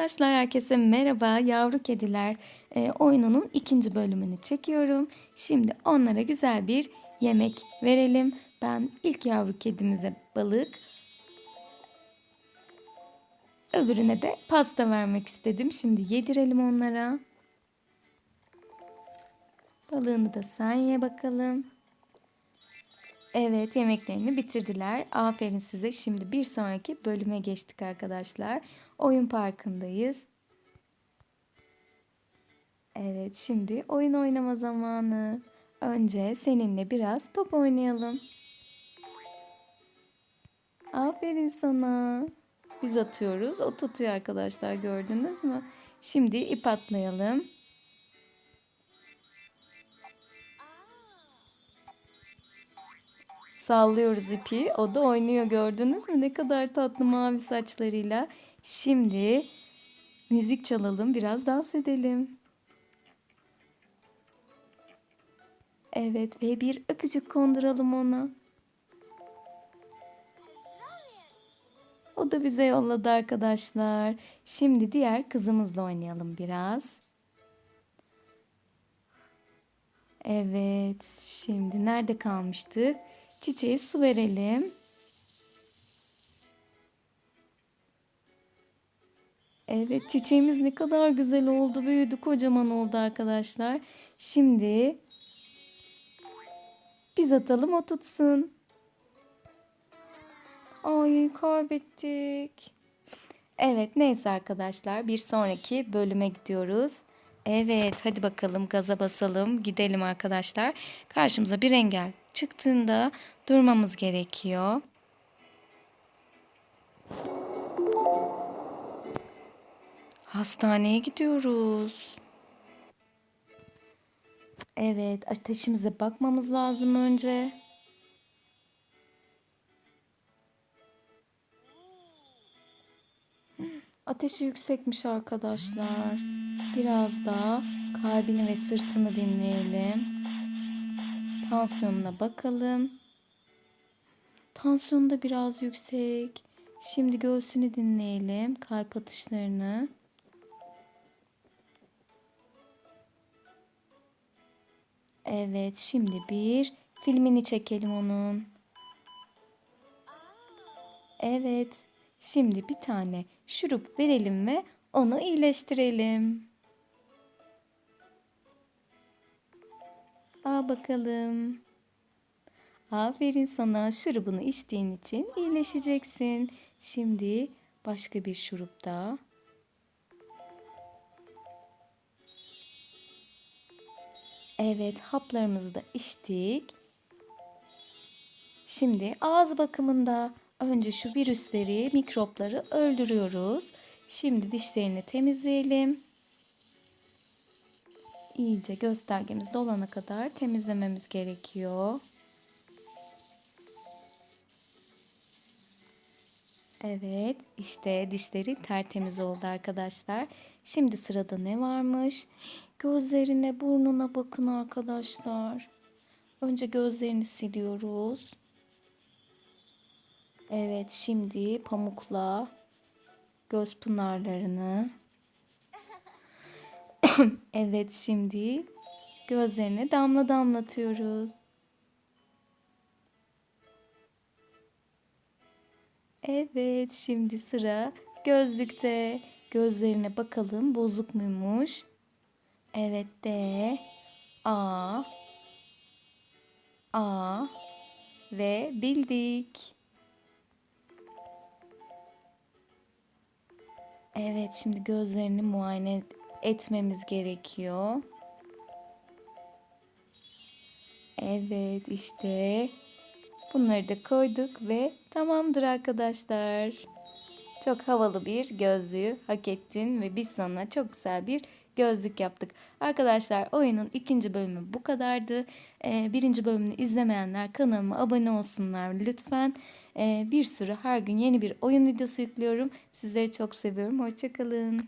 Arkadaşlar herkese merhaba yavru kediler e, oyununun ikinci bölümünü çekiyorum. Şimdi onlara güzel bir yemek verelim. Ben ilk yavru kedimize balık, öbürüne de pasta vermek istedim. Şimdi yedirelim onlara. Balığını da sen ye bakalım. Evet yemeklerini bitirdiler. Aferin size. Şimdi bir sonraki bölüme geçtik arkadaşlar. Oyun parkındayız. Evet şimdi oyun oynama zamanı. Önce seninle biraz top oynayalım. Aferin sana. Biz atıyoruz. O tutuyor arkadaşlar gördünüz mü? Şimdi ip atlayalım. Sallıyoruz ipi. O da oynuyor gördünüz mü? Ne kadar tatlı mavi saçlarıyla. Şimdi müzik çalalım. Biraz dans edelim. Evet ve bir öpücük konduralım ona. O da bize yolladı arkadaşlar. Şimdi diğer kızımızla oynayalım biraz. Evet, şimdi nerede kalmıştık? Çiçeğe su verelim. Evet çiçeğimiz ne kadar güzel oldu. Büyüdü kocaman oldu arkadaşlar. Şimdi biz atalım o tutsun. Ay kaybettik. Evet neyse arkadaşlar bir sonraki bölüme gidiyoruz. Evet hadi bakalım gaza basalım gidelim arkadaşlar. Karşımıza bir engel çıktığında durmamız gerekiyor. Hastaneye gidiyoruz. Evet ateşimize bakmamız lazım önce. Ateşi yüksekmiş arkadaşlar. Biraz daha kalbini ve sırtını dinleyelim. Tansiyonuna bakalım. Tansiyonu da biraz yüksek. Şimdi göğsünü dinleyelim. Kalp atışlarını. Evet, şimdi bir filmini çekelim onun. Evet, şimdi bir tane şurup verelim ve onu iyileştirelim. Al bakalım. Aferin sana şurubunu içtiğin için iyileşeceksin. Şimdi başka bir şurup daha. Evet haplarımızı da içtik. Şimdi ağız bakımında önce şu virüsleri, mikropları öldürüyoruz. Şimdi dişlerini temizleyelim. İyice göstergemiz dolana kadar temizlememiz gerekiyor. Evet, işte dişleri tertemiz oldu arkadaşlar. Şimdi sırada ne varmış? Gözlerine, burnuna bakın arkadaşlar. Önce gözlerini siliyoruz. Evet, şimdi pamukla göz pınarlarını. evet, şimdi gözlerine damla damlatıyoruz. Evet, şimdi sıra gözlükte. Gözlerine bakalım bozuk muymuş? Evet de A A ve bildik. Evet, şimdi gözlerini muayene etmemiz gerekiyor. Evet, işte Bunları da koyduk ve tamamdır arkadaşlar. Çok havalı bir gözlüğü hak ettin ve biz sana çok güzel bir gözlük yaptık. Arkadaşlar oyunun ikinci bölümü bu kadardı. Ee, birinci bölümünü izlemeyenler kanalıma abone olsunlar lütfen. Ee, bir sürü her gün yeni bir oyun videosu yüklüyorum. Sizleri çok seviyorum. Hoşçakalın.